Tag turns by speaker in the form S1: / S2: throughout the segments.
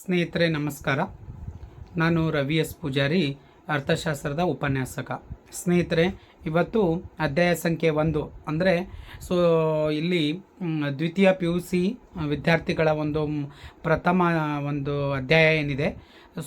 S1: ಸ್ನೇಹಿತರೆ, ನಮಸ್ಕಾರ. ನಾನು ರವಿ ಎಸ್ ಪೂಜಾರಿ, ಅರ್ಥಶಾಸ್ತ್ರದ ಉಪನ್ಯಾಸಕ. ಸ್ನೇಹಿತರೆ, ಇವತ್ತು ಅಧ್ಯಾಯ ಸಂಖ್ಯೆ ಒಂದು ಅಂದರೆ ಸೊ ಇಲ್ಲಿ ದ್ವಿತೀಯ ಪಿ ಯು ಸಿ ವಿದ್ಯಾರ್ಥಿಗಳ ಒಂದು ಪ್ರಥಮ ಒಂದು ಅಧ್ಯಾಯ ಏನಿದೆ,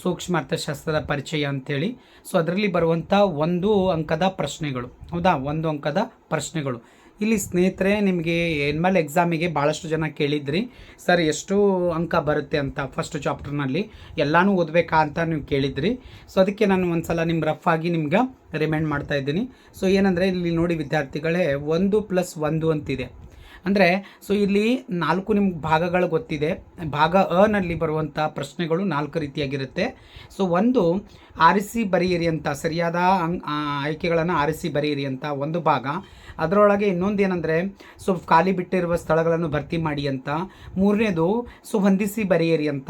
S1: ಸೂಕ್ಷ್ಮ ಅರ್ಥಶಾಸ್ತ್ರದ ಪರಿಚಯ ಅಂಥೇಳಿ ಸೊ ಅದರಲ್ಲಿ ಬರುವಂಥ ಒಂದು ಅಂಕದ ಪ್ರಶ್ನೆಗಳು. ಹೌದಾ? ಒಂದು ಅಂಕದ ಪ್ರಶ್ನೆಗಳು. ಇಲ್ಲಿ ಸ್ನೇಹಿತರೆ, ನಿಮಗೆ ಎನ್ಮಲ್ ಎಕ್ಸಾಮಿಗೆ ಭಾಳಷ್ಟು ಜನ ಕೇಳಿದ್ರಿ. ಸರ್, ಎಷ್ಟು ಅಂಕ ಬರುತ್ತೆ ಅಂತ ಫಸ್ಟ್ ಚಾಪ್ಟರ್ನಲ್ಲಿ ಎಲ್ಲನೂ ಓದಬೇಕಾ ಅಂತ ನೀವು ಕೇಳಿದ್ರಿ. ಸೊ ಅದಕ್ಕೆ ನಾನು ಒಂದು ಸಲ ನಿಮ್ಮ ರಫ್ ಆಗಿ ನಿಮ್ಗೆ ರಿಮೈಂಡ್ ಮಾಡ್ತಾ ಇದ್ದೀನಿ. ಸೊ ಏನಂದರೆ, ಇಲ್ಲಿ ನೋಡಿ ವಿದ್ಯಾರ್ಥಿಗಳೇ, ಒಂದು ಪ್ಲಸ್ ಒಂದು ಅಂತಿದೆ. ಅಂದರೆ ಸೊ ಇಲ್ಲಿ ನಾಲ್ಕು ನಿಮ್ಗೆ ಭಾಗಗಳು ಗೊತ್ತಿದೆ. ಭಾಗ ಅನಲ್ಲಿ ಬರುವಂಥ ಪ್ರಶ್ನೆಗಳು ನಾಲ್ಕು ರೀತಿಯಾಗಿರುತ್ತೆ. ಸೊ ಒಂದು, ಆರಿಸಿ ಬರೆಯಿರಿ ಅಂತ, ಸರಿಯಾದ ಆಯ್ಕೆಗಳನ್ನು ಆರಿಸಿ ಬರೆಯಿರಿ ಅಂತ ಒಂದು ಭಾಗ. ಅದರೊಳಗೆ ಇನ್ನೊಂದು ಏನಂದರೆ ಸೊ ಖಾಲಿ ಬಿಟ್ಟಿರುವ ಸ್ಥಳಗಳನ್ನು ಭರ್ತಿ ಮಾಡಿ ಅಂತ. ಮೂರನೇದು ಸೊ ಹೊಂದಿಸಿ ಬರೆಯಿರಿ ಅಂತ.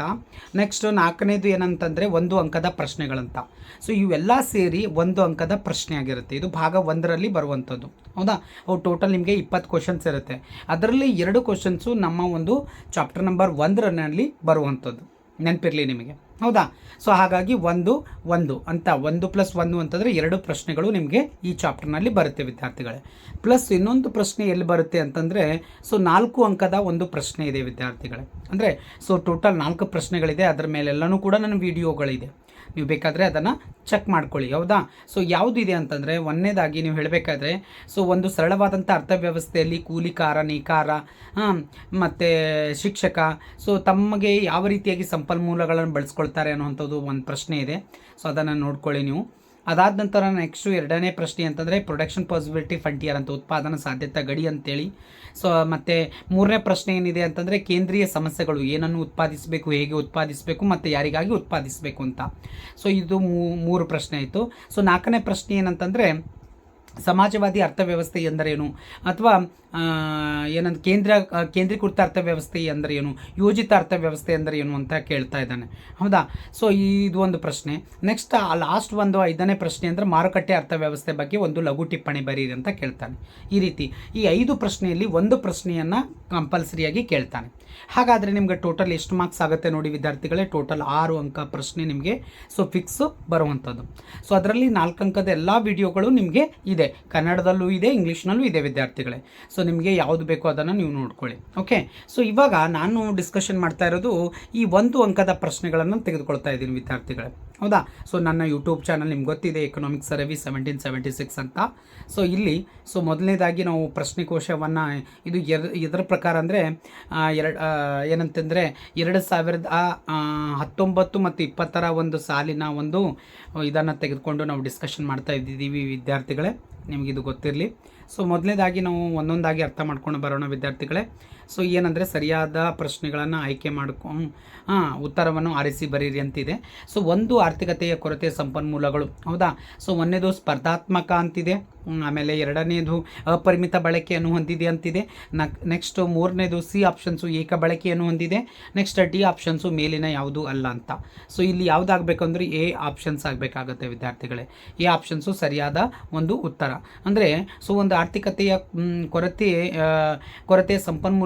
S1: ನೆಕ್ಸ್ಟ್ ನಾಲ್ಕನೇದು ಏನಂತಂದರೆ, ಒಂದು ಅಂಕದ ಪ್ರಶ್ನೆಗಳಂತ. ಸೊ ಇವೆಲ್ಲ ಸೇರಿ ಒಂದು ಅಂಕದ ಪ್ರಶ್ನೆ ಆಗಿರುತ್ತೆ ಇದು ಭಾಗ ಒಂದರಲ್ಲಿ ಬರುವಂಥದ್ದು ಹೌದಾ? ಅವು ಟೋಟಲ್ ನಿಮಗೆ ಇಪ್ಪತ್ತು ಕ್ವಶನ್ಸ್ ಇರುತ್ತೆ. ಅದರಲ್ಲಿ ಎರಡು ಕ್ವಶನ್ಸು ನಮ್ಮ ಒಂದು ಚಾಪ್ಟರ್ ನಂಬರ್ ಒಂದರಲ್ಲಿ ಬರುವಂಥದ್ದು. ನೆನಪಿರಲಿ ನಿಮಗೆ. ಹೌದಾ? ಸೊ ಹಾಗಾಗಿ ಒಂದು ಒಂದು ಅಂತ ಒಂದು ಪ್ಲಸ್ ಒಂದು ಅಂತಂದರೆ ಎರಡು ಪ್ರಶ್ನೆಗಳು ನಿಮಗೆ ಈ ಚಾಪ್ಟರ್ನಲ್ಲಿ ಬರುತ್ತೆ ವಿದ್ಯಾರ್ಥಿಗಳೇ. ಪ್ಲಸ್ ಇನ್ನೊಂದು ಪ್ರಶ್ನೆ ಎಲ್ಲಿ ಬರುತ್ತೆ ಅಂತಂದರೆ ಸೊ ನಾಲ್ಕು ಅಂಕದ ಒಂದು ಪ್ರಶ್ನೆ ಇದೆ ವಿದ್ಯಾರ್ಥಿಗಳೇ. ಅಂದರೆ ಸೊ ಟೋಟಲ್ ನಾಲ್ಕು ಪ್ರಶ್ನೆಗಳಿದೆ, ಅದರ ಮೇಲೆಲ್ಲನೂ ಕೂಡ ನನ್ನ ವಿಡಿಯೋಗಳಿದೆ ನೀವು ಬೇಕಾದರೆ ಅದನ್ನು ಚೆಕ್ ಮಾಡ್ಕೊಳ್ಳಿ, ಹೌದಾ? ಸೊ ಯಾವುದಿದೆ ಅಂತಂದರೆ ಒಂದನೇದಾಗಿ ನೀವು ಹೇಳಬೇಕಾದ್ರೆ ಸೊ ಒಂದು ಸರಳವಾದಂಥ ಅರ್ಥವ್ಯವಸ್ಥೆಯಲ್ಲಿ ಕೂಲಿಕಾರ ನೇಕಾರ ಮತ್ತು ಶಿಕ್ಷಕ ಸೊ ತಮಗೆ ಯಾವ ರೀತಿಯಾಗಿ ಸಂಪನ್ಮೂಲಗಳನ್ನು ಬಳಸ್ಕೊಳ್ತಾರೆ ಅನ್ನೋವಂಥದ್ದು ಒಂದು ಪ್ರಶ್ನೆ ಇದೆ. ಸೊ ಅದನ್ನು ನೋಡ್ಕೊಳ್ಳಿ ನೀವು. ಅದಾದ ನಂತರ ನೆಕ್ಸ್ಟು ಎರಡನೇ ಪ್ರಶ್ನೆ ಅಂತಂದರೆ ಪ್ರೊಡಕ್ಷನ್ ಪಾಸಿಬಿಲಿಟಿ ಫಂಟಿಯರ್ ಅಂತ ಉತ್ಪಾದನಾ ಸಾಧ್ಯತಾ ಗಡಿ ಅಂತೇಳಿ. ಸೊ ಮತ್ತು ಮೂರನೇ ಪ್ರಶ್ನೆ ಏನಿದೆ ಅಂತಂದರೆ ಕೇಂದ್ರೀಯ ಸಮಸ್ಯೆಗಳು ಏನನ್ನು ಉತ್ಪಾದಿಸಬೇಕು, ಹೇಗೆ ಉತ್ಪಾದಿಸಬೇಕು ಮತ್ತು ಯಾರಿಗಾಗಿ ಉತ್ಪಾದಿಸಬೇಕು ಅಂತ. ಸೊ ಇದು ಮೂರು ಪ್ರಶ್ನೆ ಆಯಿತು. ಸೊ ನಾಲ್ಕನೇ ಪ್ರಶ್ನೆ ಏನಂತಂದರೆ ಸಮಾಜವಾದಿ ಅರ್ಥವ್ಯವಸ್ಥೆ ಎಂದರೇನು? ಅಥವಾ ಏನಂತ ಕೇಂದ್ರ ಕೇಂದ್ರೀಕೃತ ಅರ್ಥವ್ಯವಸ್ಥೆ ಅಂದರೆ ಏನು ಯೋಜಿತ ಅರ್ಥವ್ಯವಸ್ಥೆ ಅಂದರೆ ಏನು ಅಂತ ಕೇಳ್ತಾ ಇದ್ದಾನೆ. ಹೌದಾ? ಸೊ ಇದು ಒಂದು ಪ್ರಶ್ನೆ. ನೆಕ್ಸ್ಟ್ ಆ ಲಾಸ್ಟ್ ಒಂದು, ಐದನೇ ಪ್ರಶ್ನೆ ಅಂದರೆ ಮಾರುಕಟ್ಟೆ ಅರ್ಥವ್ಯವಸ್ಥೆ ಬಗ್ಗೆ ಒಂದು ಲಘು ಟಿಪ್ಪಣಿ ಬರೀರಿ ಅಂತ ಕೇಳ್ತಾನೆ. ಈ ರೀತಿ, ಈ ಐದು ಪ್ರಶ್ನೆಯಲ್ಲಿ ಒಂದು ಪ್ರಶ್ನೆಯನ್ನು ಕಂಪಲ್ಸರಿಯಾಗಿ ಕೇಳ್ತಾನೆ. ಹಾಗಾದರೆ ನಿಮಗೆ ಟೋಟಲ್ ಎಷ್ಟು ಮಾರ್ಕ್ಸ್ ಆಗುತ್ತೆ ನೋಡಿ ವಿದ್ಯಾರ್ಥಿಗಳೇ? ಟೋಟಲ್ ಆರು ಅಂಕ ಪ್ರಶ್ನೆ ನಿಮಗೆ ಸೊ ಫಿಕ್ಸು ಬರುವಂಥದ್ದು. ಸೊ ಅದರಲ್ಲಿ ನಾಲ್ಕು ಅಂಕದ ಎಲ್ಲ ವಿಡಿಯೋಗಳು ನಿಮಗೆ ಇದೆ. ಕನ್ನಡದಲ್ಲೂ ಇದೆ ಇಂಗ್ಲೀಷ್ನಲ್ಲೂ ಇದೆ ವಿದ್ಯಾರ್ಥಿಗಳೇ. ಸೊ ನಿಮಗೆ ಯಾವುದು ಬೇಕೋ ಅದನ್ನು ನೀವು ನೋಡ್ಕೊಳ್ಳಿ ಓಕೆ ಸೊ ಇವಾಗ ನಾನು ಡಿಸ್ಕಷನ್ ಮಾಡ್ತಾ ಇರೋದು ಈ ಒಂದು ಅಂಕದ ಪ್ರಶ್ನೆಗಳನ್ನು ತೆಗೆದುಕೊಳ್ತಾ ಇದ್ದೀನಿ ವಿದ್ಯಾರ್ಥಿಗಳೇ. ಹೌದಾ? ಸೊ ನನ್ನ ಯೂಟ್ಯೂಬ್ ಚಾನಲ್ ನಿಮ್ಗೆ ಗೊತ್ತಿದೆ economic service seventeen seventy six ಅಂತ. ಸೊ ಇಲ್ಲಿ ಸೊ ಮೊದಲನೇದಾಗಿ ನಾವು ಪ್ರಶ್ನೆಕೋಶವನ್ನು, ಇದು ಎರ್, ಇದರ ಪ್ರಕಾರ ಅಂದರೆ ಎರಡು ಏನಂತಂದರೆ, ಎರಡು ಸಾವಿರದ ಹತ್ತೊಂಬತ್ತು ಮತ್ತು ಇಪ್ಪತ್ತರ ಒಂದು ಸಾಲಿನ ಒಂದು, ಇದನ್ನು ತೆಗೆದುಕೊಂಡು ನಾವು ಡಿಸ್ಕಷನ್ ಮಾಡ್ತಾ ಇದ್ದಿದ್ದೀವಿ ವಿದ್ಯಾರ್ಥಿಗಳೇ. ನಿಮಗಿದು ಗೊತ್ತಿರಲಿ. ಸೊ ಮೊದಲನೇದಾಗಿ ನಾವು ಒಂದೊಂದಾಗಿ ಅರ್ಥ ಮಾಡ್ಕೊಂಡು ಬರೋಣ ವಿದ್ಯಾರ್ಥಿಗಳೇ. ಸೊ ಏನಂದರೆ ಸರಿಯಾದ ಪ್ರಶ್ನೆಗಳನ್ನು ಆಯ್ಕೆ ಮಾಡ್ಕೊಂಡು ಹಾಂ, ಉತ್ತರವನ್ನು ಆರಿಸಿ ಬರೀರಿ ಅಂತಿದೆ. ಸೊ ಒಂದು ಆರ್ಥಿಕತೆಯ ಕೊರತೆ ಸಂಪನ್ಮೂಲಗಳು. ಹೌದಾ? ಸೊ ಒಂದನೇದು ಸ್ಪರ್ಧಾತ್ಮಕ ಅಂತಿದೆ. ಆಮೇಲೆ ಎರಡನೇದು ಅಪರಿಮಿತ ಬಳಕೆಯನ್ನು ಹೊಂದಿದೆ ಅಂತಿದೆ. ನಕ್ ನೆಕ್ಸ್ಟ್ ಮೂರನೇದು ಸಿ ಆಪ್ಷನ್ಸು ಏಕ ಬಳಕೆಯನ್ನು ಹೊಂದಿದೆ. ನೆಕ್ಸ್ಟ್ ಡಿ ಆಪ್ಷನ್ಸು ಮೇಲಿನ ಯಾವುದು ಅಲ್ಲ ಅಂತ. ಸೊ ಇಲ್ಲಿ ಯಾವುದಾಗಬೇಕಂದ್ರೆ ಎ ಆಪ್ಷನ್ಸ್ ಆಗಬೇಕಾಗತ್ತೆ ವಿದ್ಯಾರ್ಥಿಗಳೇ. ಎ ಆಪ್ಷನ್ಸು ಸರಿಯಾದ ಒಂದು ಉತ್ತರ. ಅಂದರೆ ಸೊ ಒಂದು ಆರ್ಥಿಕತೆಯ ಕೊರತೆ ಕೊರತೆ ಕೊರತೆಯ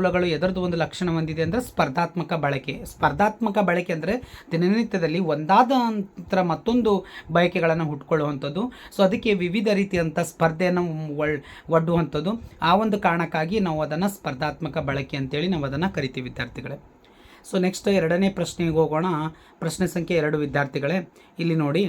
S1: ಸಂಪನ್ಮೂಲಗಳು ಎದುರದು ಒಂದು ಲಕ್ಷಣ ಹೊಂದಿದೆ ಅಂದರೆ ಸ್ಪರ್ಧಾತ್ಮಕ ಬಳಕೆ. ಸ್ಪರ್ಧಾತ್ಮಕ ಬಳಕೆ ಅಂದರೆ ದಿನನಿತ್ಯದಲ್ಲಿ ಒಂದಾದ ನಂತರ ಮತ್ತೊಂದು ಬಯಕೆಗಳನ್ನು ಹುಟ್ಕೊಳ್ಳುವಂಥದ್ದು. ಸೊ ಅದಕ್ಕೆ ವಿವಿಧ ರೀತಿಯಂಥ ಸ್ಪರ್ಧೆಯನ್ನು ಒಡ್ಡುವಂಥದ್ದು. ಆ ಒಂದು ಕಾರಣಕ್ಕಾಗಿ ನಾವು ಅದನ್ನು ಸ್ಪರ್ಧಾತ್ಮಕ ಬಳಕೆ ಅಂತೇಳಿ ನಾವು ಅದನ್ನು ಕರಿತೀವಿ ವಿದ್ಯಾರ್ಥಿಗಳೇ. ಸೊ ನೆಕ್ಸ್ಟ್ ಎರಡನೇ ಪ್ರಶ್ನೆಗೆ ಹೋಗೋಣ. ಪ್ರಶ್ನೆ ಸಂಖ್ಯೆ ಎರಡು ವಿದ್ಯಾರ್ಥಿಗಳೇ. ಇಲ್ಲಿ ನೋಡಿ.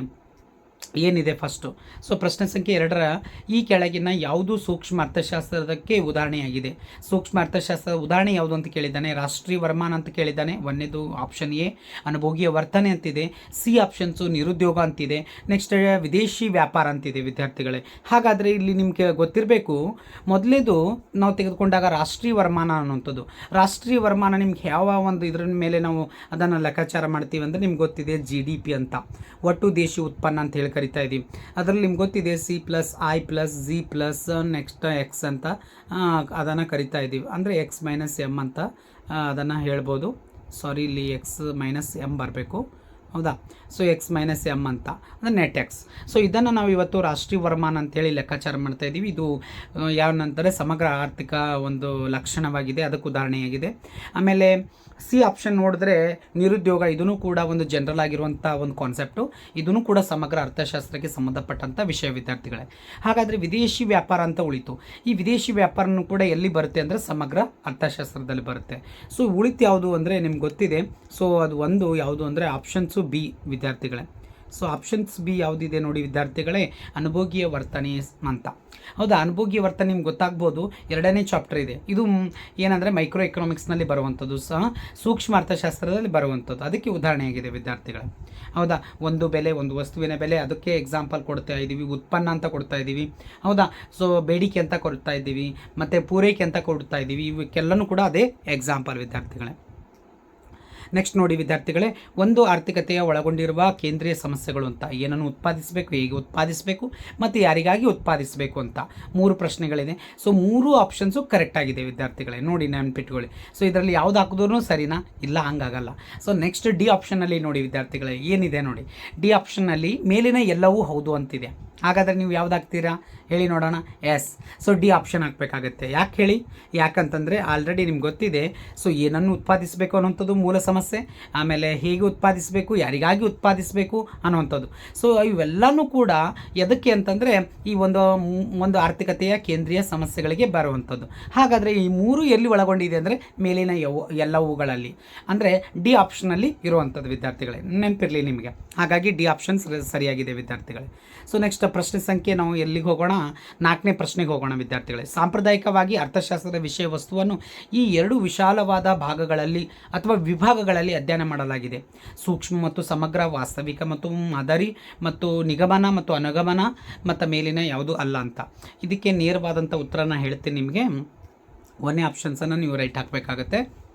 S1: ಏನಿದೆ ಫಸ್ಟು ಸೊ ಪ್ರಶ್ನೆ ಸಂಖ್ಯೆ ಎರಡರ ಈ ಕೆಳಗಿನ ಯಾವುದು ಸೂಕ್ಷ್ಮ ಅರ್ಥಶಾಸ್ತ್ರದಕ್ಕೆ ಉದಾಹರಣೆಯಾಗಿದೆ? ಸೂಕ್ಷ್ಮ ಅರ್ಥಶಾಸ್ತ್ರದ ಉದಾಹರಣೆ ಯಾವುದು ಅಂತ ಕೇಳಿದ್ದಾನೆ. ರಾಷ್ಟ್ರೀಯ ವರಮಾನ ಅಂತ ಕೇಳಿದ್ದಾನೆ. ಒಂದನೇದು ಆಪ್ಷನ್ ಎ, ಅನುಭೋಗಿಯ ವರ್ತನೆ ಅಂತಿದೆ. ಸಿ ಆಪ್ಷನ್ಸು ನಿರುದ್ಯೋಗ ಅಂತಿದೆ. ನೆಕ್ಸ್ಟ್ ವಿದೇಶಿ ವ್ಯಾಪಾರ ಅಂತಿದೆ ವಿದ್ಯಾರ್ಥಿಗಳೇ. ಹಾಗಾದರೆ ಇಲ್ಲಿ ನಿಮಗೆ ಗೊತ್ತಿರಬೇಕು, ಮೊದಲೇದು ನಾವು ತೆಗೆದುಕೊಂಡಾಗ ರಾಷ್ಟ್ರೀಯ ವರಮಾನ ಅನ್ನುವಂಥದ್ದು. ರಾಷ್ಟ್ರೀಯ ವರಮಾನ ನಿಮ್ಗೆ ಯಾವ ಒಂದು ಇದ್ರ ಮೇಲೆ ನಾವು ಅದನ್ನು ಲೆಕ್ಕಾಚಾರ ಮಾಡ್ತೀವಿ ಅಂದರೆ ನಿಮ್ಗೆ ಗೊತ್ತಿದೆ ಜಿ ಡಿ ಪಿ ಅಂತ. ಒಟ್ಟು ದೇಶಿ ಉತ್ಪನ್ನ ಅಂತ ಹೇಳಿ ಕರಿತಾ ಇದ್ದೀವಿ ಅದರಲ್ಲಿ ನಿಮ್ಗೆ ಗೊತ್ತಿದೆ C plus I plus G plus next X ಅಂತ ಅದನ್ನು ಕರಿತಾ ಇದ್ದೀವಿ ಅಂದರೆ ಎಕ್ಸ್ ಮೈನಸ್ ಎಂ ಅಂತ ಅದನ್ನು ಹೇಳ್ಬೋದು. ಸಾರಿ ಇಲ್ಲಿ ಎಕ್ಸ್ ಮೈನಸ್ ಎಂ ಬರಬೇಕು. ಹೌದಾ? ಸೊ ಎಕ್ಸ್ ಮೈನಸ್ ಎಂ ಅಂತ. ಅಂದರೆ ನೆಟ್ ಎಕ್ಸ್ ಸೊ ಇದನ್ನು ನಾವು ಇವತ್ತು ರಾಷ್ಟ್ರೀಯ ವರಮಾನ ಅಂತೇಳಿ ಲೆಕ್ಕಾಚಾರ ಮಾಡ್ತಾ ಇದ್ದೀವಿ ಇದು ಯಾವ ನಂತರ ಸಮಗ್ರ ಆರ್ಥಿಕ ಒಂದು ಲಕ್ಷಣವಾಗಿದೆ. ಅದಕ್ಕೆ ಉದಾಹರಣೆಯಾಗಿದೆ. ಆಮೇಲೆ ಸಿ ಆಪ್ಷನ್ ನೋಡಿದ್ರೆ ನಿರುದ್ಯೋಗ ಇದೂ ಕೂಡ ಒಂದು ಜನರಲ್ ಆಗಿರುವಂಥ ಒಂದು ಕಾನ್ಸೆಪ್ಟು ಇದೂ ಕೂಡ ಸಮಗ್ರ ಅರ್ಥಶಾಸ್ತ್ರಕ್ಕೆ ಸಂಬಂಧಪಟ್ಟಂಥ ವಿಷಯ ವಿದ್ಯಾರ್ಥಿಗಳೇ. ಹಾಗಾದರೆ ವಿದೇಶಿ ವ್ಯಾಪಾರ ಅಂತ ಉಳಿತು. ಈ ವಿದೇಶಿ ವ್ಯಾಪಾರನೂ ಕೂಡ ಎಲ್ಲಿ ಬರುತ್ತೆ ಅಂದರೆ ಸಮಗ್ರ ಅರ್ಥಶಾಸ್ತ್ರದಲ್ಲಿ ಬರುತ್ತೆ. ಸೊ ಉಳಿತು ಯಾವುದು ಅಂದರೆ ನಿಮ್ಗೆ ಗೊತ್ತಿದೆ. ಸೊ ಅದು ಒಂದು, ಯಾವುದು ಅಂದರೆ ಆಪ್ಷನ್ಸು ಬಿ ವಿದ್ಯಾರ್ಥಿಗಳೇ. ಸೊ ಆಪ್ಷನ್ಸ್ ಬಿ ಯಾವುದಿದೆ ನೋಡಿ ವಿದ್ಯಾರ್ಥಿಗಳೇ? ಅನುಭೋಗಿಯ ವರ್ತನೆ ಅಂತ. ಹೌದಾ? ಅನುಭೋಗಿಯ ವರ್ತನೆ ನಿಮ್ಗೆ ಗೊತ್ತಾಗ್ಬೋದು. ಎರಡನೇ ಚಾಪ್ಟರ್ ಇದೆ. ಇದು ಏನಂದರೆ ಮೈಕ್ರೋ ಎಕನಾಮಿಕ್ಸ್ನಲ್ಲಿ ಬರುವಂಥದ್ದು ಸಹ ಸೂಕ್ಷ್ಮ ಅರ್ಥಶಾಸ್ತ್ರದಲ್ಲಿ ಬರುವಂಥದ್ದು. ಅದಕ್ಕೆ ಉದಾಹರಣೆಯಾಗಿದೆ ವಿದ್ಯಾರ್ಥಿಗಳೇ. ಹೌದಾ? ಒಂದು ಬೆಲೆ, ಒಂದು ವಸ್ತುವಿನ ಬೆಲೆ, ಅದಕ್ಕೆ ಎಕ್ಸಾಂಪಲ್ ಕೊಡ್ತಾ ಇದ್ದೀವಿ. ಉತ್ಪನ್ನ ಅಂತ ಕೊಡ್ತಾ ಇದ್ದೀವಿ. ಹೌದಾ? ಸೊ ಬೇಡಿಕೆ ಅಂತ ಕೊಡ್ತಾ ಇದ್ದೀವಿ. ಮತ್ತು ಪೂರೈಕೆ ಅಂತ ಕೊಡ್ತಾ ಇದ್ದೀವಿ. ಇವಕ್ಕೆಲ್ಲನೂ ಕೂಡ ಅದೇ ಎಕ್ಸಾಂಪಲ್ ವಿದ್ಯಾರ್ಥಿಗಳೇ. ನೆಕ್ಸ್ಟ್ ನೋಡಿ ವಿದ್ಯಾರ್ಥಿಗಳೇ, ಒಂದು ಆರ್ಥಿಕತೆಯ ಒಳಗೊಂಡಿರುವ ಕೇಂದ್ರೀಯ ಸಮಸ್ಯೆಗಳು ಅಂತ, ಏನನ್ನು ಉತ್ಪಾದಿಸಬೇಕು, ಹೇಗೆ ಉತ್ಪಾದಿಸಬೇಕು, ಮತ್ತು ಯಾರಿಗಾಗಿ ಉತ್ಪಾದಿಸಬೇಕು ಅಂತ ಮೂರು ಪ್ರಶ್ನೆಗಳಿದೆ. ಸೊ ಮೂರು ಆಪ್ಷನ್ಸು ಕರೆಕ್ಟ್ ಆಗಿದೆ ವಿದ್ಯಾರ್ಥಿಗಳೇ. ನೋಡಿ ನೆನ್ಪಿಟ್ಕೊಳ್ಳಿ. ಸೊ ಇದರಲ್ಲಿ ಯಾವ್ದು ಹಾಕಿದ್ರೂ ಸರಿನಾ? ಇಲ್ಲ, ಹಂಗಾಗಲ್ಲ. ಸೊ ನೆಕ್ಸ್ಟ್ ಡಿ ಆಪ್ಷನಲ್ಲಿ ನೋಡಿ ವಿದ್ಯಾರ್ಥಿಗಳೇ, ಏನಿದೆ ನೋಡಿ? ಡಿ ಆಪ್ಷನ್ನಲ್ಲಿ ಮೇಲಿನ ಎಲ್ಲವೂ ಹೌದು ಅಂತಿದೆ. ಹಾಗಾದರೆ ನೀವು ಯಾವ್ದು ಹಾಕ್ತೀರಾ ಹೇಳಿ ನೋಡೋಣ. ಎಸ್ ಸೊ ಡಿ ಆಪ್ಷನ್ ಹಾಕಬೇಕಾಗತ್ತೆ. ಯಾಕೆ ಹೇಳಿ? ಯಾಕಂತಂದರೆ ಆಲ್ರೆಡಿ ನಿಮ್ಗೆ ಗೊತ್ತಿದೆ. ಸೊ ಏನನ್ನು ಉತ್ಪಾದಿಸಬೇಕು ಅನ್ನೋಂಥದ್ದು ಮೂಲ ಸಮಸ್ಯೆ. ಆಮೇಲೆ ಹೇಗೆ ಉತ್ಪಾದಿಸಬೇಕು, ಯಾರಿಗಾಗಿ ಉತ್ಪಾದಿಸಬೇಕು ಅನ್ನೋವಂಥದ್ದು. ಸೊ ಇವೆಲ್ಲನೂ ಕೂಡ ಎದಕ್ಕೆ ಅಂತಂದರೆ ಈ ಒಂದು ಒಂದು ಆರ್ಥಿಕತೆಯ ಕೇಂದ್ರೀಯ ಸಮಸ್ಯೆಗಳಿಗೆ ಬರುವಂಥದ್ದು. ಹಾಗಾದರೆ ಈ ಮೂರು ಎಲ್ಲಿ ಒಳಗೊಂಡಿದೆ ಅಂದರೆ ಮೇಲಿನ ಯವು ಎಲ್ಲವುಗಳಲ್ಲಿ. ಅಂದರೆ ಡಿ ಆಪ್ಷನಲ್ಲಿ ಇರುವಂಥದ್ದು ವಿದ್ಯಾರ್ಥಿಗಳೇ. ನೆನಪಿರಲಿ ನಿಮಗೆ. ಹಾಗಾಗಿ ಡಿ ಆಪ್ಷನ್ಸ್ ಸರಿಯಾಗಿದೆ ವಿದ್ಯಾರ್ಥಿಗಳೇ. ಸೊ ನೆಕ್ಸ್ಟ್ ಪ್ರಶ್ನೆ ಸಂಖ್ಯೆ ನಾವು ಎಲ್ಲಿಗೆ ಹೋಗೋಣ? ನಾಲ್ಕನೇ ಪ್ರಶ್ನೆಗೆ ಹೋಗೋಣ ವಿದ್ಯಾರ್ಥಿಗಳೇ. ಸಾಂಪ್ರದಾಯಿಕವಾಗಿ ಅರ್ಥಶಾಸ್ತ್ರದ ವಿಷಯ ವಸ್ತುವನ್ನು ಈ ಎರಡು ವಿಶಾಲವಾದ ಭಾಗಗಳಲ್ಲಿ ಅಥವಾ ವಿಭಾಗಗಳಲ್ಲಿ ಅಧ್ಯಯನ ಮಾಡಲಾಗಿದೆ. ಸೂಕ್ಷ್ಮ ಮತ್ತು ಸಮಗ್ರ, ವಾಸ್ತವಿಕ ಮತ್ತು ಮಾದರಿ ಮತ್ತು ನಿಗಮನ ಮತ್ತು ಅನುಗಮನ ಮತ್ತು ಮೇಲಿನ ಯಾವುದು ಅಲ್ಲ ಅಂತ. ಇದಕ್ಕೆ ನೇರವಾದಂಥ ಉತ್ತರನ ಹೇಳ್ತೀನಿ ನಿಮಗೆ. ಒಂದೇ ಆಪ್ಷನ್ಸನ್ನು ನೀವು ರೈಟ್ ಹಾಕಬೇಕಾಗತ್ತೆ.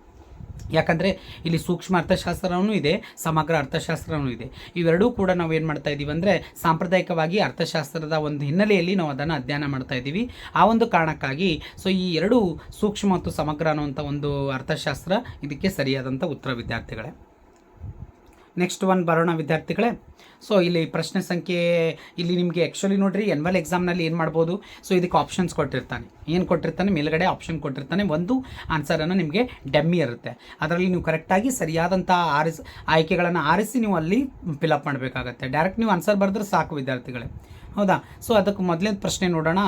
S1: ಯಾಕಂದರೆ ಇಲ್ಲಿ ಸೂಕ್ಷ್ಮ ಅರ್ಥಶಾಸ್ತ್ರವೂ ಇದೆ, ಸಮಗ್ರ ಅರ್ಥಶಾಸ್ತ್ರವೂ ಇದೆ. ಇವೆರಡೂ ಕೂಡ ನಾವು ಏನು ಮಾಡ್ತಾ ಇದ್ದೀವಿ ಅಂದರೆ ಸಾಂಪ್ರದಾಯಿಕವಾಗಿ ಅರ್ಥಶಾಸ್ತ್ರದ ಒಂದು ಹಿನ್ನೆಲೆಯಲ್ಲಿ ನಾವು ಅದನ್ನು ಅಧ್ಯಯನ ಮಾಡ್ತಾ ಇದ್ದೀವಿ ಆ ಒಂದು ಕಾರಣಕ್ಕಾಗಿ ಸೊ ಈ ಎರಡು ಸೂಕ್ಷ್ಮ ಮತ್ತು ಸಮಗ್ರ ಅನ್ನುವಂಥ ಒಂದು ಅರ್ಥಶಾಸ್ತ್ರ ಇದಕ್ಕೆ ಸರಿಯಾದಂಥ ಉತ್ತರ ವಿದ್ಯಾರ್ಥಿಗಳೇ. ನೆಕ್ಸ್ಟ್ ಒನ್ ಬರೋಣ ವಿದ್ಯಾರ್ಥಿಗಳೇ. ಸೊ ಇಲ್ಲಿ ಪ್ರಶ್ನೆ ಸಂಖ್ಯೆ, ಇಲ್ಲಿ ನಿಮಗೆ ಆ್ಯಕ್ಚುಲಿ ನೋಡಿರಿ ಎನ್ವಲ್ ಎಕ್ಸಾಮ್ನಲ್ಲಿ ಏನು ಮಾಡ್ಬೋದು? ಸೊ ಇದಕ್ಕೆ ಆಪ್ಷನ್ಸ್ ಕೊಟ್ಟಿರ್ತಾನೆ. ಏನು ಕೊಟ್ಟಿರ್ತಾನೆ? ಮೇಲ್ಗಡೆ ಆಪ್ಷನ್ ಕೊಟ್ಟಿರ್ತಾನೆ. ಒಂದು ಆನ್ಸರನ್ನು ನಿಮಗೆ ಡೆಮ್ಮಿ ಇರುತ್ತೆ. ಅದರಲ್ಲಿ ನೀವು ಕರೆಕ್ಟಾಗಿ ಸರಿಯಾದಂಥ ಆರಿಸ್, ಆಯ್ಕೆಗಳನ್ನು ಆರಿಸಿ ನೀವು ಅಲ್ಲಿ ಫಿಲಪ್ ಮಾಡಬೇಕಾಗತ್ತೆ. ಡೈರೆಕ್ಟ್ ನೀವು ಆನ್ಸರ್ ಬರೆದ್ರೆ ಸಾಕು ವಿದ್ಯಾರ್ಥಿಗಳೇ. ಹೌದಾ? ಸೊ ಅದಕ್ಕೆ ಮೊದಲನೇ ಪ್ರಶ್ನೆ ನೋಡೋಣ.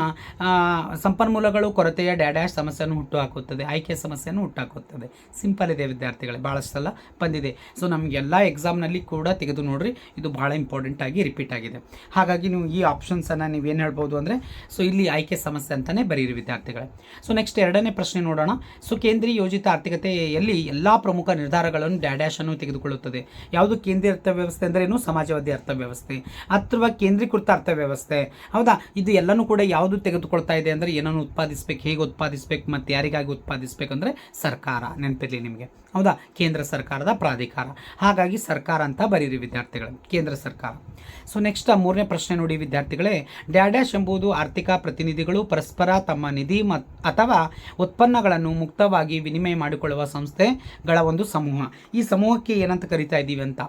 S1: ಸಂಪನ್ಮೂಲಗಳು ಕೊರತೆಯ ಡ್ಯಾಡ್ಯಾಶ್ ಸಮಸ್ಯೆಯನ್ನು ಹುಟ್ಟುಹಾಕುತ್ತದೆ, ಆಯ್ಕೆ ಸಮಸ್ಯೆಯನ್ನು ಹುಟ್ಟಾಕುತ್ತದೆ ಸಿಂಪಲ್ ಇದೆ ವಿದ್ಯಾರ್ಥಿಗಳೇ ಭಾಳಷ್ಟು ಸಲ ಬಂದಿದೆ. ಸೊ ನಮಗೆಲ್ಲ ಎಕ್ಸಾಮ್ನಲ್ಲಿ ಕೂಡ ತೆಗೆದು ನೋಡ್ರಿ, ಇದು ಭಾಳ ಇಂಪಾರ್ಟೆಂಟ್ ಆಗಿ ರಿಪೀಟ್ ಆಗಿದೆ. ಹಾಗಾಗಿ ನೀವು ಈ ಆಪ್ಷನ್ಸನ್ನು ನೀವೇನು ಹೇಳ್ಬೋದು ಅಂದರೆ ಸೊ ಇಲ್ಲಿ ಆಯ್ಕೆ ಸಮಸ್ಯೆ ಅಂತಲೇ ಬರೀರಿ ವಿದ್ಯಾರ್ಥಿಗಳೇ. ಸೊ ನೆಕ್ಸ್ಟ್ ಎರಡನೇ ಪ್ರಶ್ನೆ ನೋಡೋಣ. ಸೊ ಕೇಂದ್ರೀಯ ಯೋಜಿತ ಆರ್ಥಿಕತೆಯಲ್ಲಿ ಎಲ್ಲ ಪ್ರಮುಖ ನಿರ್ಧಾರಗಳನ್ನು ಡ್ಯಾಡ್ಯಾಶನ್ನು ತೆಗೆದುಕೊಳ್ಳುತ್ತದೆ. ಯಾವುದು ಕೇಂದ್ರೀಯ ಅರ್ಥವ್ಯವಸ್ಥೆ ಅಂದರೆ ಏನು? ಸಮಾಜವಾದಿ ಅರ್ಥವ್ಯವಸ್ಥೆ. ಅಥವಾ ಕೇಂದ್ರೀಕೃತ ಅರ್ಥವ್ಯವಸ್ಥೆ. ಹೌದಾ? ಇದು ಎಲ್ಲನೂ ಕೂಡ ಯಾವುದು ತೆಗೆದುಕೊಳ್ತಾ ಇದೆ ಅಂದರೆ ಏನನ್ನು ಉತ್ಪಾದಿಸಬೇಕು, ಹೇಗೆ ಉತ್ಪಾದಿಸಬೇಕು, ಮತ್ತು ಯಾರಿಗಾಗಿ ಉತ್ಪಾದಿಸಬೇಕು ಅಂದರೆ ಸರ್ಕಾರ. ನೆನಪಿರಲಿ ನಿಮಗೆ. ಹೌದಾ? ಕೇಂದ್ರ ಸರ್ಕಾರದ ಪ್ರಾಧಿಕಾರ. ಹಾಗಾಗಿ ಸರ್ಕಾರ ಅಂತ ಬರೀರಿ ವಿದ್ಯಾರ್ಥಿಗಳು. ಕೇಂದ್ರ ಸರ್ಕಾರ. ಸೊ ನೆಕ್ಸ್ಟ್ ಮೂರನೇ ಪ್ರಶ್ನೆ ನೋಡಿ ವಿದ್ಯಾರ್ಥಿಗಳೇ. ಡ್ಯಾಡ್ಯಾಶ್ ಎಂಬುದು ಆರ್ಥಿಕ ಪ್ರತಿನಿಧಿಗಳು ಪರಸ್ಪರ ತಮ್ಮ ನಿಧಿ ಮತ್ ಅಥವಾ ಉತ್ಪನ್ನಗಳನ್ನು ಮುಕ್ತವಾಗಿ ವಿನಿಮಯ ಮಾಡಿಕೊಳ್ಳುವ ಸಂಸ್ಥೆಗಳ ಒಂದು ಸಮೂಹ. ಈ ಸಮೂಹಕ್ಕೆ ಏನಂತ ಕರಿತಾ ಇದ್ದೀವಿ ಅಂತ.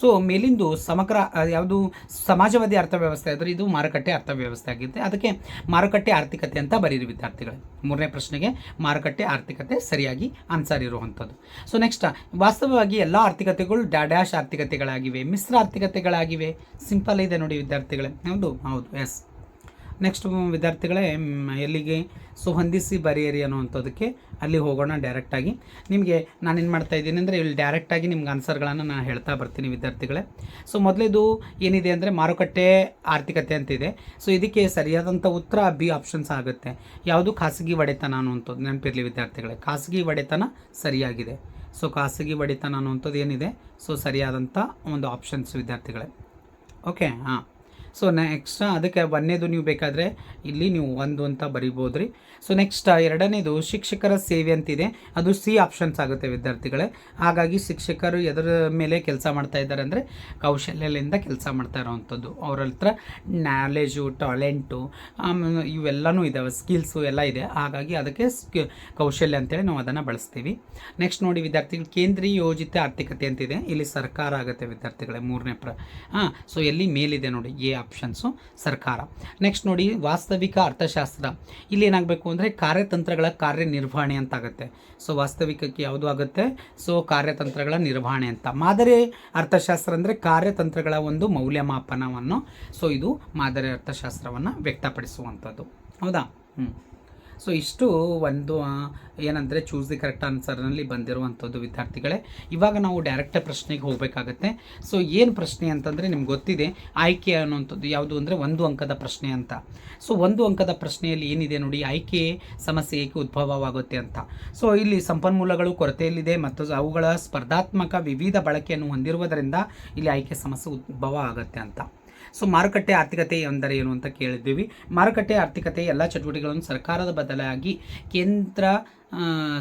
S1: ಸೊ ಮೇಲಿಂದು ಸಮಗ್ರ, ಯಾವುದು ಸಮಾಜವಾದಿ ಅರ್ಥವ್ಯವಸ್ಥೆ ಆದರೆ ಇದು ಮಾರುಕಟ್ಟೆ ಅರ್ಥವ್ಯವಸ್ಥೆ ಆಗಿದೆ. ಅದಕ್ಕೆ ಮಾರುಕಟ್ಟೆ ಆರ್ಥಿಕತೆ ಅಂತ ಬರೀರಿ ವಿದ್ಯಾರ್ಥಿಗಳು. ಮೂರನೇ ಪ್ರಶ್ನೆಗೆ ಮಾರುಕಟ್ಟೆ ಆರ್ಥಿಕತೆ ಸರಿಯಾಗಿ ಆನ್ಸರ್ ಇರುವಂಥದ್ದು. ಸೊ ನೆಕ್ಸ್ಟ್ ವಾಸ್ತವವಾಗಿ ಎಲ್ಲ ಆರ್ಥಿಕತೆಗಳು ಡ್ಯಾಡ್ಯಾಶ್ ಆರ್ಥಿಕತೆಗಳಾಗಿವೆ, ಮಿಶ್ರ ಆರ್ಥಿಕತೆಗಳಾಗಿವೆ. ಸಿಂಪಲ್ ಇದೆ ನೋಡಿ ವಿದ್ಯಾರ್ಥಿಗಳೇ. ಹೌದು? ಹೌದು. ಎಸ್ ನೆಕ್ಸ್ಟ್ ವಿದ್ಯಾರ್ಥಿಗಳೇ ಎಲ್ಲಿಗೆ ಸೊ ಹೊಂದಿಸಿ ಬರೆಯಿರಿ ಅನ್ನುವಂಥದ್ದಕ್ಕೆ ಅಲ್ಲಿ ಹೋಗೋಣ ಡೈರೆಕ್ಟಾಗಿ ನಿಮಗೆ ನಾನೇನು ಮಾಡ್ತಾ ಇದ್ದೀನಿ ಅಂದರೆ ಇಲ್ಲಿ ಡೈರೆಕ್ಟಾಗಿ ನಿಮ್ಗೆ ಆನ್ಸರ್ಗಳನ್ನು ನಾನು ಹೇಳ್ತಾ ಬರ್ತೀನಿ ವಿದ್ಯಾರ್ಥಿಗಳೇ. ಸೊ ಮೊದಲೇದು ಏನಿದೆ ಅಂದರೆ ಮಾರುಕಟ್ಟೆ ಆರ್ಥಿಕತೆ ಅಂತಿದೆ. ಸೊ ಇದಕ್ಕೆ ಸರಿಯಾದಂಥ ಉತ್ತರ ಬಿ ಆಪ್ಷನ್ಸ್ ಆಗುತ್ತೆ. ಯಾವುದು ಖಾಸಗಿ ಒಡೆತನ ಅನ್ನುವಂಥದ್ದು ನೆನಪಿರಲಿ ವಿದ್ಯಾರ್ಥಿಗಳೇ. ಖಾಸಗಿ ಒಡೆತನ ಸರಿಯಾಗಿದೆ. ಸೊ ಖಾಸಗಿ ಒಡೆತನ ಅನ್ನುವಂಥದ್ದು ಏನಿದೆ? ಸೊ ಸರಿಯಾದಂಥ ಒಂದು ಆಪ್ಷನ್ಸ್ ವಿದ್ಯಾರ್ಥಿಗಳೇ. ಓಕೆ ಹಾಂ. ಸೊ ನೆಕ್ಸ್ಟ್ ಅದಕ್ಕೆ ಒಂದನೇದು ನೀವು ಬೇಕಾದರೆ ಇಲ್ಲಿ ನೀವು ಒಂದು ಅಂತ ಬರಿಬೋದು ರೀ ಸೊ ನೆಕ್ಸ್ಟ್ ಎರಡನೇದು ಶಿಕ್ಷಕರ ಸೇವೆ ಅಂತಿದೆ. ಅದು ಸಿ ಆಪ್ಷನ್ಸ್ ಆಗುತ್ತೆ ವಿದ್ಯಾರ್ಥಿಗಳೇ. ಹಾಗಾಗಿ ಶಿಕ್ಷಕರು ಎದರ ಮೇಲೆ ಕೆಲಸ ಮಾಡ್ತಾ ಇದ್ದಾರೆ ಅಂದರೆ ಕೌಶಲ್ಯದಿಂದ ಕೆಲಸ ಮಾಡ್ತಾ ಇರೋವಂಥದ್ದು. ಅವ್ರ ಹತ್ರ ನಾಲೆಜು ಟಾಲೆಂಟು ಇವೆಲ್ಲನೂ ಇದ್ದಾವೆ ಸ್ಕಿಲ್ಸು ಎಲ್ಲ ಇದೆ. ಹಾಗಾಗಿ ಅದಕ್ಕೆ ಸ್ಕಿ, ಕೌಶಲ್ಯ ಅಂತೇಳಿ ನಾವು ಅದನ್ನು ಬಳಸ್ತೀವಿ. ನೆಕ್ಸ್ಟ್ ನೋಡಿ ವಿದ್ಯಾರ್ಥಿಗಳು, ಕೇಂದ್ರೀಯ ಯೋಜಿತ ಆರ್ಥಿಕತೆ ಅಂತಿದೆ. ಇಲ್ಲಿ ಸರ್ಕಾರ ಆಗುತ್ತೆ ವಿದ್ಯಾರ್ಥಿಗಳೇ, ಮೂರನೇ ಪ್ರ ಹಾಂ ಸೊ ಎಲ್ಲಿ ಮೇಲಿದೆ ನೋಡಿ, ಎ ಆಪ್ಷನ್ಸು ಸರ್ಕಾರ. ನೆಕ್ಸ್ಟ್ ನೋಡಿ, ವಾಸ್ತವಿಕ ಅರ್ಥಶಾಸ್ತ್ರ. ಇಲ್ಲಿ ಏನಾಗಬೇಕು ಅಂದರೆ ಕಾರ್ಯತಂತ್ರಗಳ ಕಾರ್ಯನಿರ್ವಹಣೆ ಅಂತ ಆಗುತ್ತೆ ಸೊ ವಾಸ್ತವಿಕಕ್ಕೆ ಯಾವುದು ಆಗುತ್ತೆ? ಸೊ ಕಾರ್ಯತಂತ್ರಗಳ ನಿರ್ವಹಣೆ ಅಂತ. ಮಾದರಿ ಅರ್ಥಶಾಸ್ತ್ರ ಅಂದರೆ ಕಾರ್ಯತಂತ್ರಗಳ ಒಂದು ಮೌಲ್ಯಮಾಪನವನ್ನು. ಸೊ ಇದು ಮಾದರಿ ಅರ್ಥಶಾಸ್ತ್ರವನ್ನು ವ್ಯಕ್ತಪಡಿಸುವಂಥದ್ದು. ಹೌದಾ? ಹ್ಞೂ ಸೊ ಇಷ್ಟು ಒಂದು ಏನಂದರೆ ಚೂಸ್ ದಿ ಕರೆಕ್ಟ್ ಆನ್ಸರ್ನಲ್ಲಿ ಬಂದಿರುವಂಥದ್ದು ವಿದ್ಯಾರ್ಥಿಗಳೇ. ಇವಾಗ ನಾವು ಡೈರೆಕ್ಟ್ ಪ್ರಶ್ನೆಗೆ ಹೋಗಬೇಕಾಗತ್ತೆ. ಸೊ ಏನು ಪ್ರಶ್ನೆ ಅಂತಂದರೆ ನಿಮ್ಗೆ ಗೊತ್ತಿದೆ, ಆಯ್ಕೆ ಅನ್ನುವಂಥದ್ದು ಯಾವುದು ಅಂದರೆ ಒಂದು ಅಂಕದ ಪ್ರಶ್ನೆ ಅಂತ. ಸೊ ಒಂದು ಅಂಕದ ಪ್ರಶ್ನೆಯಲ್ಲಿ ಏನಿದೆ ನೋಡಿ, ಆಯ್ಕೆ ಸಮಸ್ಯೆ ಏಕೆ ಉದ್ಭವವಾಗುತ್ತೆ ಅಂತ. ಸೊ ಇಲ್ಲಿ ಸಂಪನ್ಮೂಲಗಳು ಕೊರತೆಯಲ್ಲಿದೆ ಮತ್ತು ಅವುಗಳ ಸ್ಪರ್ಧಾತ್ಮಕ ವಿವಿಧ ಬಳಕೆಯನ್ನು ಹೊಂದಿರುವುದರಿಂದ ಇಲ್ಲಿ ಆಯ್ಕೆ ಸಮಸ್ಯೆ ಉದ್ಭವ ಆಗುತ್ತೆ ಅಂತ. ಸೊ ಮಾರುಕಟ್ಟೆ ಆರ್ಥಿಕತೆ ಎಂದರೆ ಏನು ಅಂತ ಕೇಳಿದ್ದೀವಿ. ಮಾರುಕಟ್ಟೆ ಆರ್ಥಿಕತೆ ಎಲ್ಲ ಚಟುವಟಿಕೆಗಳನ್ನು ಸರ್ಕಾರದ ಬದಲಾಗಿ ಕೇಂದ್ರ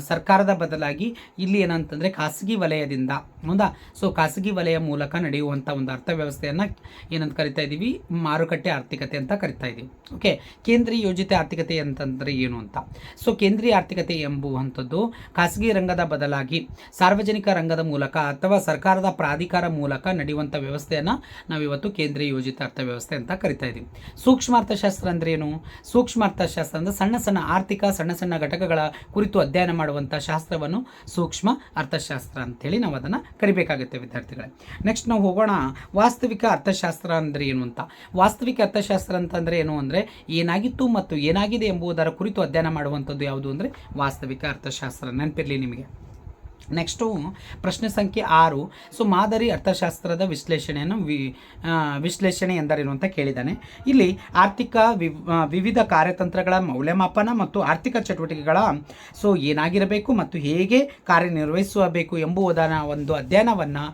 S1: ಸರ್ಕಾರದ ಬದಲಾಗಿ ಇಲ್ಲಿ ಏನಂತಂದರೆ ಖಾಸಗಿ ವಲಯದಿಂದ, ಹೌದಾ? ಸೊ ಖಾಸಗಿ ವಲಯ ಮೂಲಕ ನಡೆಯುವಂಥ ಒಂದು ಅರ್ಥವ್ಯವಸ್ಥೆಯನ್ನು ಏನಂತ ಕರಿತಾ ಇದ್ದೀವಿ ಮಾರುಕಟ್ಟೆ ಆರ್ಥಿಕತೆ ಅಂತ ಕರಿತಾ ಇದ್ದೀವಿ ಓಕೆ ಕೇಂದ್ರೀಯ ಯೋಜಿತ ಆರ್ಥಿಕತೆ ಅಂತಂದರೆ ಏನು ಅಂತ? ಸೊ ಕೇಂದ್ರೀಯ ಆರ್ಥಿಕತೆ ಎಂಬುವಂಥದ್ದು ಖಾಸಗಿ ರಂಗದ ಬದಲಾಗಿ ಸಾರ್ವಜನಿಕ ರಂಗದ ಮೂಲಕ ಅಥವಾ ಸರ್ಕಾರದ ಪ್ರಾಧಿಕಾರ ಮೂಲಕ ನಡೆಯುವಂಥ ವ್ಯವಸ್ಥೆಯನ್ನು ನಾವಿವತ್ತು ಕೇಂದ್ರೀಯ ಯೋಜಿತ ಅರ್ಥವ್ಯವಸ್ಥೆ ಅಂತ ಕರಿತಾ ಇದ್ದೀವಿ ಸೂಕ್ಷ್ಮ ಅರ್ಥಶಾಸ್ತ್ರ ಅಂದ್ರೆ ಏನು? ಸೂಕ್ಷ್ಮ ಅರ್ಥಶಾಸ್ತ್ರ ಅಂದರೆ ಸಣ್ಣ ಸಣ್ಣ ಆರ್ಥಿಕ ಸಣ್ಣ ಸಣ್ಣ ಘಟಕಗಳ ಕುರಿತು ಅಧ್ಯಯನ ಮಾಡುವಂಥ ಶಾಸ್ತ್ರವನ್ನು ಸೂಕ್ಷ್ಮ ಅರ್ಥಶಾಸ್ತ್ರ ಅಂತೇಳಿ ನಾವು ಅದನ್ನು ಕರಿಬೇಕಾಗುತ್ತೆ ವಿದ್ಯಾರ್ಥಿಗಳೇ. ನೆಕ್ಸ್ಟ್ ನಾವು ಹೋಗೋಣ. ವಾಸ್ತವಿಕ ಅರ್ಥಶಾಸ್ತ್ರ ಅಂದರೆ ಏನು ಅಂತ? ವಾಸ್ತವಿಕ ಅರ್ಥಶಾಸ್ತ್ರ ಅಂತಂದರೆ ಏನು ಅಂದರೆ ಏನಾಗಿತ್ತು ಮತ್ತು ಏನಾಗಿದೆ ಎಂಬುದರ ಕುರಿತು ಅಧ್ಯಯನ ಮಾಡುವಂಥದ್ದು ಯಾವುದು ಅಂದರೆ ವಾಸ್ತವಿಕ ಅರ್ಥಶಾಸ್ತ್ರ ನೆನಪಿರಲಿ ನಿಮಗೆ. ನೆಕ್ಸ್ಟು ಪ್ರಶ್ನೆ ಸಂಖ್ಯೆ ಆರು. ಸೊ ಮಾದರಿ ಅರ್ಥಶಾಸ್ತ್ರದ ವಿಶ್ಲೇಷಣೆಯನ್ನು ವಿ ವಿಶ್ಲೇಷಣೆ ಎಂದರೇನು ಅಂತ ಕೇಳಿದ್ದಾನೆ. ಇಲ್ಲಿ ಆರ್ಥಿಕ ವಿವ್ ವಿವಿಧ ಕಾರ್ಯತಂತ್ರಗಳ ಮೌಲ್ಯಮಾಪನ ಮತ್ತು ಆರ್ಥಿಕ ಚಟುವಟಿಕೆಗಳ ಸೊ ಏನಾಗಿರಬೇಕು ಮತ್ತು ಹೇಗೆ ಕಾರ್ಯನಿರ್ವಹಿಸಬೇಕು ಎಂಬುದನ್ನು ಒಂದು ಅಧ್ಯಯನವನ್ನು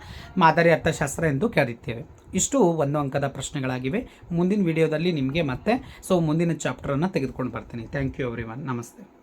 S1: ಮಾದರಿ ಅರ್ಥಶಾಸ್ತ್ರ ಎಂದು ಕರೆಯುತ್ತೇವೆ. ಇಷ್ಟು ಒಂದು ಅಂಕದ ಪ್ರಶ್ನೆಗಳಾಗಿವೆ. ಮುಂದಿನ ವಿಡಿಯೋದಲ್ಲಿ ನಿಮಗೆ ಮತ್ತೆ ಸೊ ಮುಂದಿನ ಚಾಪ್ಟರನ್ನು ತೆಗೆದುಕೊಂಡು ಬರ್ತೀನಿ. ಥ್ಯಾಂಕ್ ಯು ಎವ್ರಿ ನಮಸ್ತೆ.